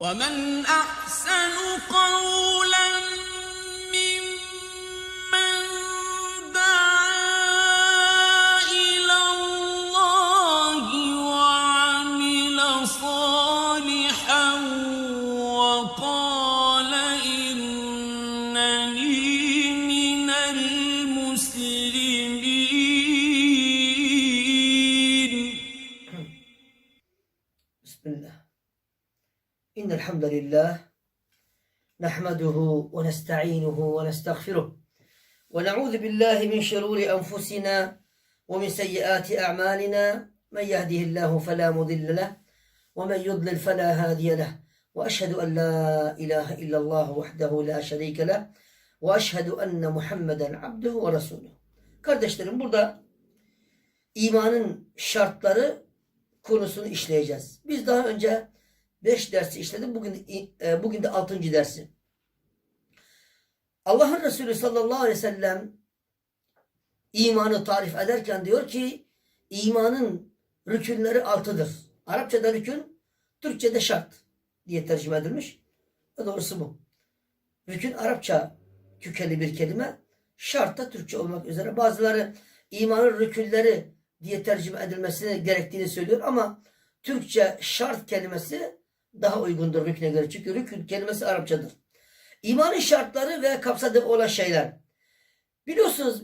ومن أحسن قولا إن الحمد لله نحمده ونستعينه ونستغفره ونعوذ بالله من شرور أنفسنا ومن سيئات أعمالنا. من يهده الله فلا مضل له ومن يضلل فلا هادي له. وأشهد أن لا إله إلا الله وحده لا شريك له وأشهد أن محمدا عبده ورسوله. Kardeşlerim burada imanın şartları konusunu işleyeceğiz. Biz daha önce 5 dersi işledik. Bugün e, bugün de 6. dersi. Allah'ın Resulü sallallahu aleyhi ve sellem imanı tarif ederken diyor ki imanın rükünleri altıdır. Arapçada rükün, Türkçede şart diye tercüme edilmiş. Ve doğrusu bu. Rükün Arapça kökenli bir kelime. Şart da Türkçe olmak üzere. Bazıları imanın rükünleri diye tercüme edilmesini gerektiğini söylüyor ama Türkçe şart kelimesi daha uygundur rüküne göre. Çünkü rükün kelimesi Arapçadır. İmanın şartları ve kapsadığı olan şeyler. Biliyorsunuz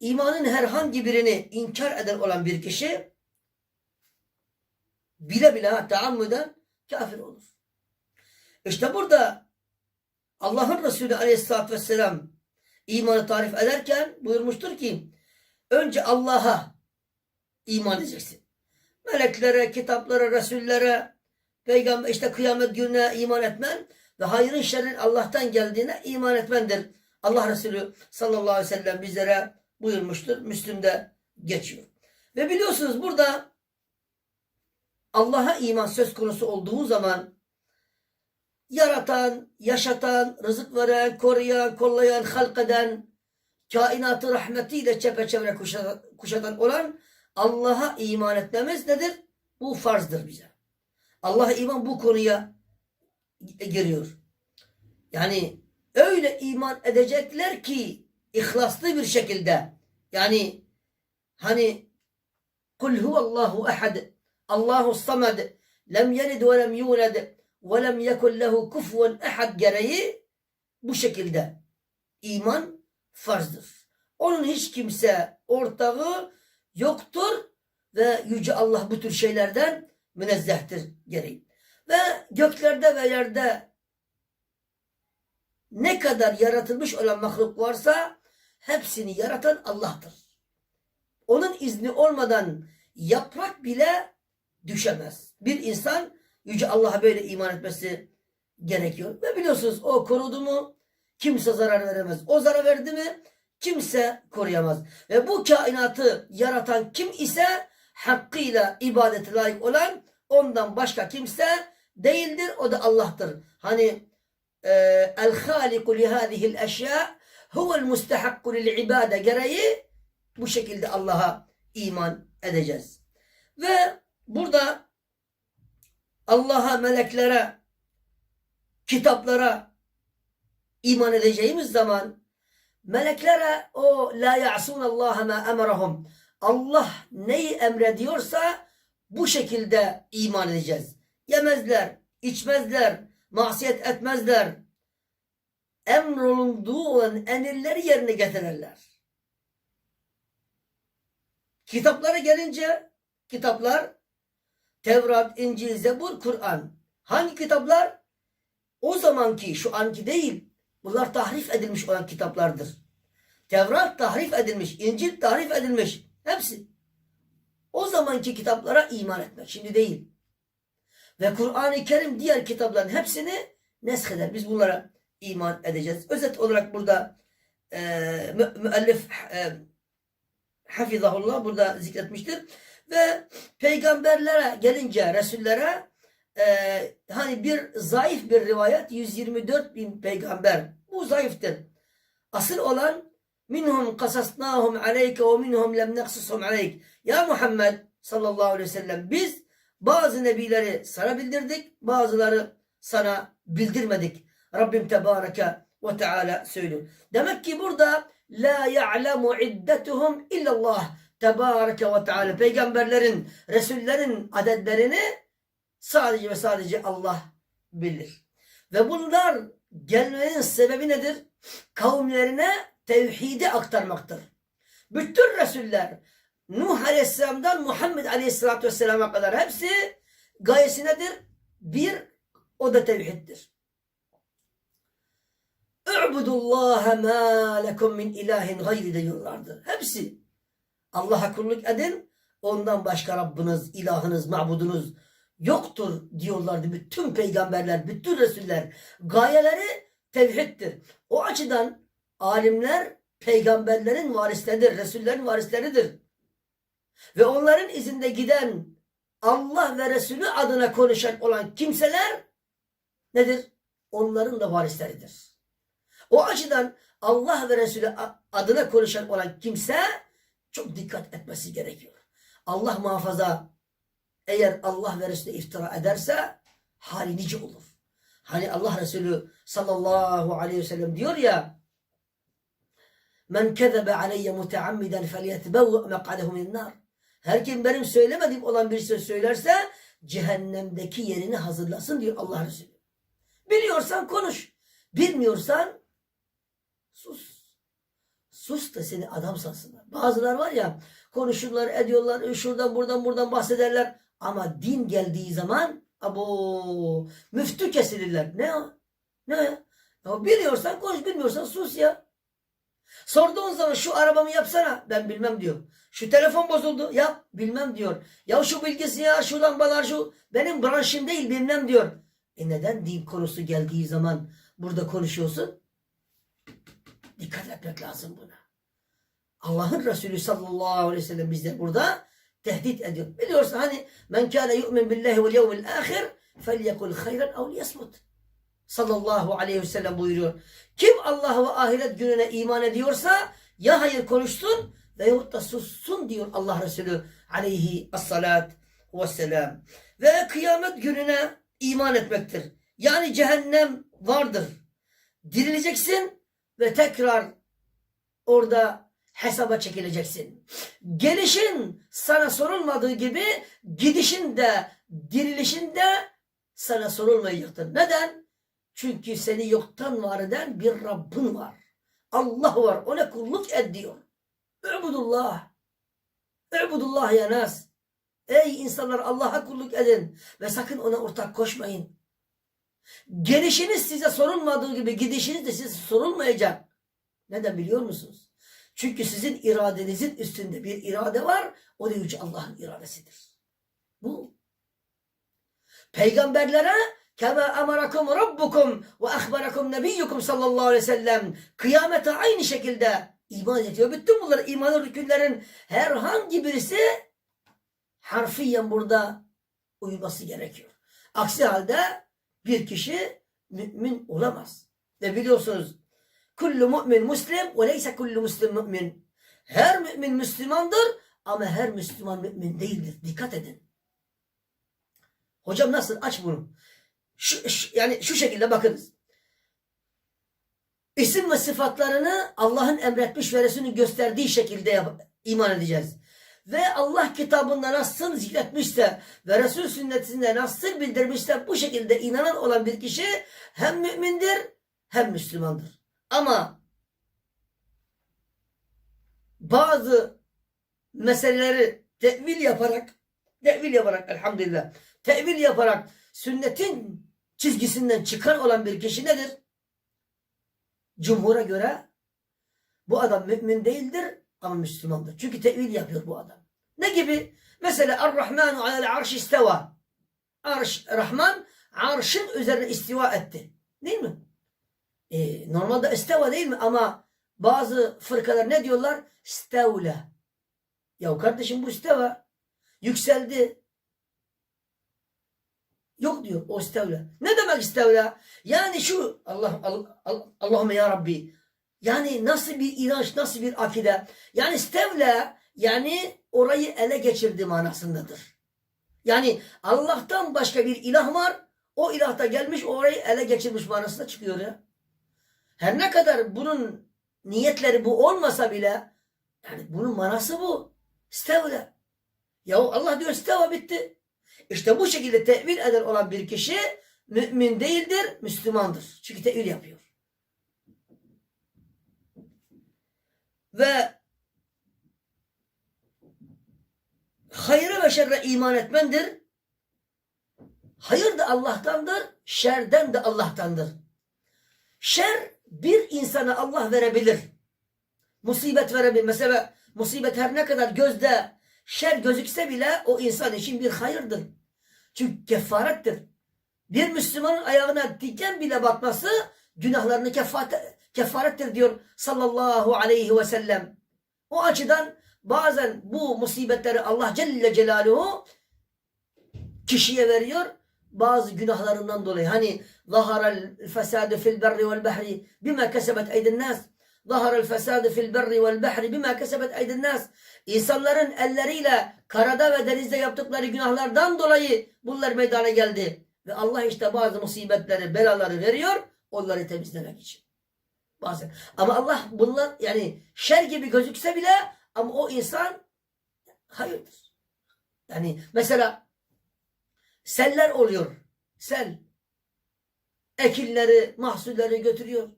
imanın herhangi birini inkar eden olan bir kişi bile bile hatta ammüden kafir olur. İşte burada Allah'ın Resulü aleyhissalatü vesselam imanı tarif ederken buyurmuştur ki önce Allah'a iman edeceksin. Meleklere, kitaplara, resullere, peygamber işte kıyamet gününe iman etmen ve hayrın şerrin Allah'tan geldiğine iman etmendir. Allah Resulü sallallahu aleyhi ve sellem bizlere buyurmuştur. Müslüm'de geçiyor. Ve biliyorsunuz burada Allah'a iman söz konusu olduğu zaman yaratan, yaşatan, rızık veren, koruyan, kollayan, halk eden, kainatı rahmetiyle çepeçevre kuşatan, olan Allah'a iman etmemiz nedir? Bu farzdır bize. Allah'a iman bu konuya giriyor. Yani öyle iman edecekler ki ihlaslı bir şekilde yani hani kul huvallahu ehad Allahu samad lem yelid ve lem yulad ve lem yekun lehu kufuven ehad gereği bu şekilde iman farzdır. Onun hiç kimse ortağı yoktur ve Yüce Allah bu tür şeylerden münezzehtir gereği. Ve göklerde ve yerde ne kadar yaratılmış olan mahluk varsa hepsini yaratan Allah'tır. Onun izni olmadan yaprak bile düşemez. Bir insan Yüce Allah'a böyle iman etmesi gerekiyor. Ve biliyorsunuz o korudu mu kimse zarar veremez. O zarar verdi mi kimse koruyamaz. Ve bu kainatı yaratan kim ise hakkıyla ibadete layık olan ondan başka kimse değildir. O da Allah'tır. Hani e, el haliku li hadihil eşya huvel mustahakku lil ibade gereği bu şekilde Allah'a iman edeceğiz. Ve burada Allah'a, meleklere, kitaplara iman edeceğimiz zaman meleklere o la ya'sun Allah ma emarahum. Allah neyi emrediyorsa bu şekilde iman edeceğiz. Yemezler, içmezler, masiyet etmezler. Emrolunduğu olan emirleri yerine getirirler. Kitaplara gelince kitaplar Tevrat, İncil, Zebur, Kur'an. Hangi kitaplar? O zamanki şu anki değil. Bunlar tahrif edilmiş olan kitaplardır. Tevrat tahrif edilmiş, İncil tahrif edilmiş. Hepsi. O zamanki kitaplara iman etmek. Şimdi değil. Ve Kur'an-ı Kerim diğer kitapların hepsini nesheder. Biz bunlara iman edeceğiz. Özet olarak burada e, mü, müellif e, hafizahullah burada zikretmiştir. Ve peygamberlere gelince Resullere e, hani bir zayıf bir rivayet 124 bin peygamber. Bu zayıftır. Asıl olan minhum kasasnahum aleyke ve minhum lem neksishum aleyk. Ya Muhammed sallallahu aleyhi ve sellem biz bazı nebileri sana bildirdik bazıları sana bildirmedik. Rabbim Tebareke ve Teala söylüyor. Demek ki burada la ya'lemu iddetuhum illallah Tebareke ve Teala. Peygamberlerin, Resullerin adetlerini sadece ve sadece Allah bilir. Ve bunlar gelmenin sebebi nedir? Kavimlerine tevhidi aktarmaktır. Bütün Resuller Nuh Aleyhisselam'dan Muhammed Aleyhisselatü Vesselam'a kadar hepsi gayesi nedir? Bir, o da tevhiddir. U'budullaha ma lekum min ilahin gayri diyorlardı. Hepsi. Allah'a kulluk edin. Ondan başka Rabbiniz, ilahınız, mabudunuz yoktur diyorlardı bütün peygamberler, bütün resuller. Gayeleri tevhiddir. O açıdan alimler peygamberlerin varisleridir, resullerin varisleridir. Ve onların izinde giden Allah ve Resulü adına konuşan olan kimseler nedir? Onların da varisleridir. O açıdan Allah ve Resulü adına konuşan olan kimse çok dikkat etmesi gerekiyor. Allah muhafaza eğer Allah ve Resulü iftira ederse hali nice olur. Hani Allah Resulü sallallahu aleyhi ve sellem diyor ya Men kezebe aleyye muteammiden felyetebevve mek'adehu min nar. Her kim benim söylemediğim olan bir söz söylerse cehennemdeki yerini hazırlasın diyor Allah Resulü. Biliyorsan konuş. Bilmiyorsan sus. Sus da seni adam sansınlar. Bazılar var ya konuşurlar ediyorlar şuradan buradan buradan bahsederler. Ama din geldiği zaman abo müftü kesilirler. Ne o? Ne o ya? ya biliyorsan konuş bilmiyorsan sus ya. Sorduğun zaman şu arabamı yapsana. Ben bilmem diyor. Şu telefon bozuldu. Yap. Bilmem diyor. Ya şu bilgisayar, şu lambalar, şu. Benim branşım değil bilmem diyor. E neden din konusu geldiği zaman burada konuşuyorsun? Dikkat etmek lazım buna. Allah'ın Resulü sallallahu aleyhi ve sellem bizde burada tehdit ediyor. Biliyorsun hani men kâne yu'min billahi vel yevmil ahir felyekul hayran ev liyasmut. Sallallahu aleyhi ve sellem buyuruyor. Kim Allah ve ahiret gününe iman ediyorsa ya hayır konuşsun veyahut da sussun diyor Allah Resulü aleyhi assalat vesselam. Ve kıyamet gününe iman etmektir. Yani cehennem vardır. Dirileceksin ve tekrar orada hesaba çekileceksin. Gelişin sana sorulmadığı gibi gidişin de dirilişin de sana sorulmayacaktır. Neden? Çünkü seni yoktan var eden bir Rabbin var. Allah var. Ona kulluk et diyor. Übudullah. Übudullah ya nas. Ey insanlar Allah'a kulluk edin ve sakın ona ortak koşmayın. Gelişiniz size sorulmadığı gibi gidişiniz de size sorulmayacak. Neden biliyor musunuz? Çünkü sizin iradenizin üstünde bir irade var. O da Yüce Allah'ın iradesidir. Bu. Peygamberlere kema amarakum rabbukum ve ahbarakum nebiyyukum sallallahu aleyhi ve sellem kıyamete aynı şekilde iman ediyor. Bütün bunlar imanın rükünlerin herhangi birisi harfiyen burada uyması gerekiyor. Aksi halde bir kişi mümin olamaz. Ve biliyorsunuz kullu mümin muslim ve leyse kullu muslim mümin. Her mümin Müslümandır ama her Müslüman mümin değildir. Dikkat edin. Hocam nasıl? Aç bunu. Şu, şu- yani şu şekilde bakınız. İsim ve sıfatlarını Allah'ın emretmiş ve Resulünün gösterdiği şekilde iman edeceğiz. Ve Allah kitabında nasıl zikretmişse ve Resul sünnetinde nasıl bildirmişse bu şekilde inanan olan bir kişi hem mümindir hem Müslümandır. Ama bazı meseleleri tevil yaparak tevil yaparak elhamdülillah tevil yaparak sünnetin çizgisinden çıkan olan bir kişi nedir? Cumhur'a göre bu adam mümin değildir ama Müslümandır. Çünkü tevil yapıyor bu adam. Ne gibi? Mesela Er-Rahmanu alel arş isteva. Arş, Rahman arşın üzerine istiva etti. Değil mi? E, normalde isteva değil mi? Ama bazı fırkalar ne diyorlar? Stevle. Ya kardeşim bu isteva. Yükseldi. Yok diyor o istevle. Ne demek istevle? Yani şu Allah, Allah, Allah Allahümme ya Rabbi. Yani nasıl bir inanç, nasıl bir akide? Yani istevle yani orayı ele geçirdi manasındadır. Yani Allah'tan başka bir ilah var. o ilah da gelmiş orayı ele geçirmiş manasına çıkıyor ya. Her ne kadar bunun niyetleri bu olmasa bile yani bunun manası bu. Stevle. Yahu Allah diyor steva bitti. İşte bu şekilde tevil eden olan bir kişi mümin değildir, Müslümandır. Çünkü tevil yapıyor. Ve hayra ve şerre iman etmendir. Hayır da Allah'tandır, şerden de Allah'tandır. Şer bir insana Allah verebilir. Musibet verebilir. Mesela musibet her ne kadar gözde şer gözükse bile o insan için bir hayırdır. Çünkü kefarettir. Bir Müslümanın ayağına diken bile batması günahlarını kefaret, kefarettir diyor sallallahu aleyhi ve sellem. O açıdan bazen bu musibetleri Allah Celle Celaluhu kişiye veriyor bazı günahlarından dolayı. Hani zaharal fesadu fil berri vel bahri bima kesebet eydin nas. Zaharal fesadu fil berri vel bahri bima kesebet eydin nas. İnsanların elleriyle karada ve denizde yaptıkları günahlardan dolayı bunlar meydana geldi. Ve Allah işte bazı musibetleri, belaları veriyor onları temizlemek için. Bazen. Ama Allah bunlar yani şer gibi gözükse bile ama o insan hayırdır. Yani mesela seller oluyor. Sel. Ekinleri, mahsulleri götürüyor.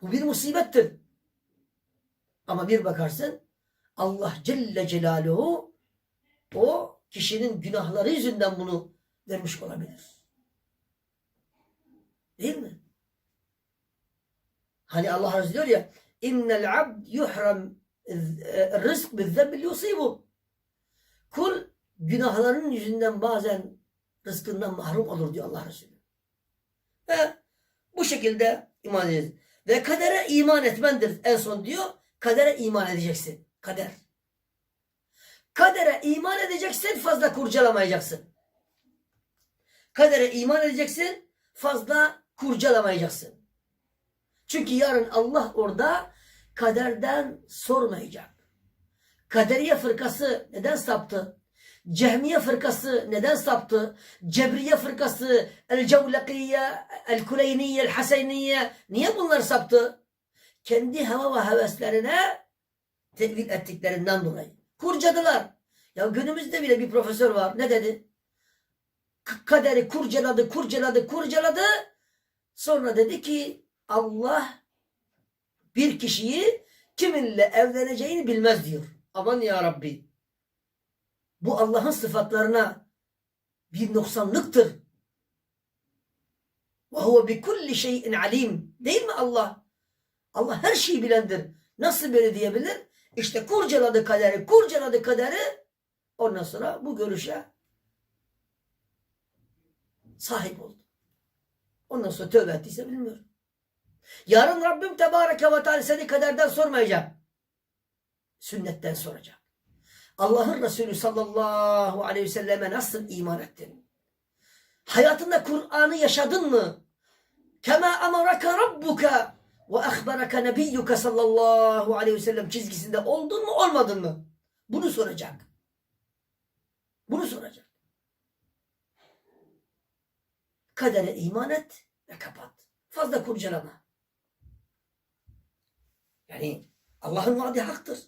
Bu bir musibettir. Ama bir bakarsın Allah Celle Celaluhu o kişinin günahları yüzünden bunu vermiş olabilir. Değil mi? Hani Allah Azze diyor ya innel abd yuhram rızk bizzembil yusibu kul günahlarının yüzünden bazen rızkından mahrum olur diyor Allah Resulü. Ve bu şekilde iman edeceğiz. Ve kadere iman etmendir en son diyor. Kadere iman edeceksin. Kader. Kadere iman edeceksin fazla kurcalamayacaksın. Kadere iman edeceksin fazla kurcalamayacaksın. Çünkü yarın Allah orada kaderden sormayacak. Kaderiye fırkası neden saptı? Cehmiye fırkası neden saptı? Cebriye fırkası, el cevlekiye, el kuleyniye, el haseniye niye bunlar saptı? Kendi hava ve heveslerine tevil ettiklerinden dolayı. Kurcadılar. Ya günümüzde bile bir profesör var. Ne dedi? Kaderi kurcaladı, kurcaladı, kurcaladı. Sonra dedi ki Allah bir kişiyi kiminle evleneceğini bilmez diyor. Aman ya Rabbi. Bu Allah'ın sıfatlarına bir noksanlıktır. Ve huve bi kulli şeyin alim. Değil mi Allah? Allah her şeyi bilendir. Nasıl böyle diyebilir? İşte kurcaladı kaderi, kurcaladı kaderi. Ondan sonra bu görüşe sahip oldu. Ondan sonra tövbe ettiyse bilmiyorum. Yarın Rabbim Tebareke ve Teala seni kaderden sormayacak. Sünnetten soracak. Allah'ın Resulü sallallahu aleyhi ve selleme nasıl iman ettin? Hayatında Kur'an'ı yaşadın mı? Kema amaraka rabbuka ve ahbaraka nebiyyuka sallallahu aleyhi ve sellem çizgisinde oldun mu olmadın mı? Bunu soracak. Bunu soracak. Kadere iman et ve kapat. Fazla kurcalama. Yani Allah'ın vaadi haktır.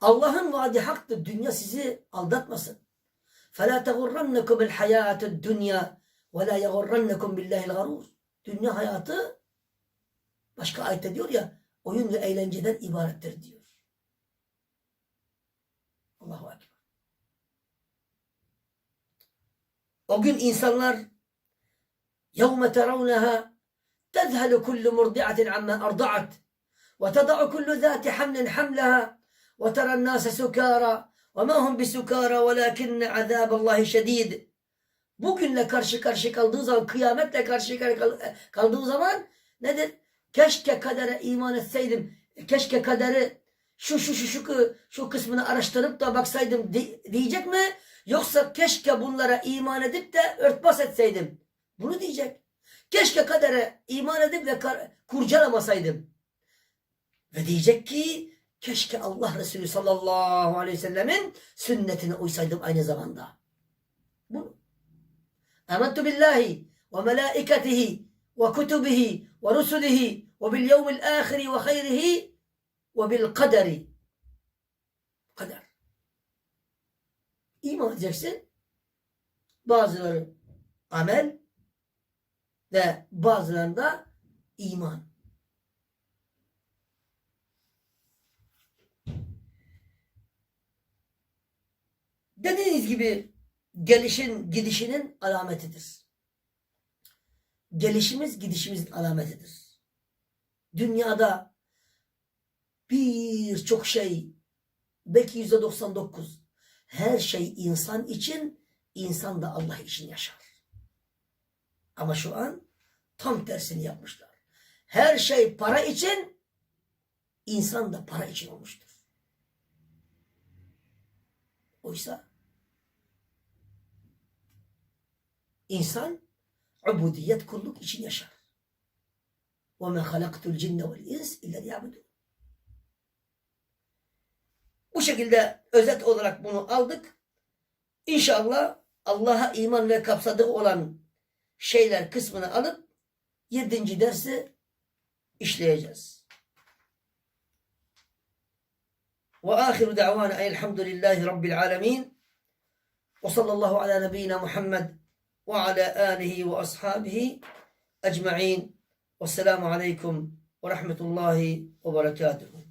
Allah'ın vaadi haktır. Dünya sizi aldatmasın. فَلَا تَغُرَّنَّكُمُ الْحَيَاةُ الدُّنْيَا وَلَا يَغُرَّنَّكُمْ بِاللّٰهِ الْغَرُورِ Dünya hayatı başka ayette diyor ya oyun ve eğlenceden ibarettir diyor. Allahu Ekber. O gün insanlar يَوْمَ تَرَوْنَهَا تَذْهَلُ كُلُّ مُرْضِعَةٍ عَمَّا أَرْضَعَتْ وتضع كل ذات حمل حملها وترى الناس سكارى وما هم بسكارى ولكن عذاب الله شديد Bugünle karşı karşı kaldığı zaman, kıyametle karşı karşı kaldığı zaman nedir? Keşke kadere iman etseydim. Keşke kaderi şu şu şu şu, şu kısmını araştırıp da baksaydım di- diyecek mi? Yoksa keşke bunlara iman edip de örtbas etseydim. Bunu diyecek. Keşke kadere iman edip de kar- kurcalamasaydım. Ve diyecek ki keşke Allah Resulü sallallahu aleyhi ve sellemin sünnetine uysaydım aynı zamanda. Bu. Amantu billahi ve melaikatihi ve kutubihi ve rusulihi ve bil yevmil ahiri ve hayrihi ve bil kaderi. Kader. İman edeceksin. Bazıları amel ve bazılarında iman. Dediğiniz gibi gelişin gidişinin alametidir. Gelişimiz gidişimizin alametidir. Dünyada birçok şey belki yüzde 99 her şey insan için insan da Allah için yaşar. Ama şu an tam tersini yapmışlar. Her şey para için insan da para için olmuştur. Oysa insan ubudiyet kulluk için yaşar. وَمَا خَلَقْتُ الْجِنَّ وَالْاِنْسِ اِلَّا لِيَعْبُدُونَ Bu şekilde özet olarak bunu aldık. İnşallah Allah'a iman ve kapsadığı olan şeyler kısmını alıp yedinci dersi işleyeceğiz. Ve ahiru da'vana elhamdülillahi rabbil alemin. Ve sallallahu ala nebiyyina Muhammed ve ala alihi ve ashabihi ecma'in. Vesselamu aleyküm ve rahmetullahi ve berekatuhu.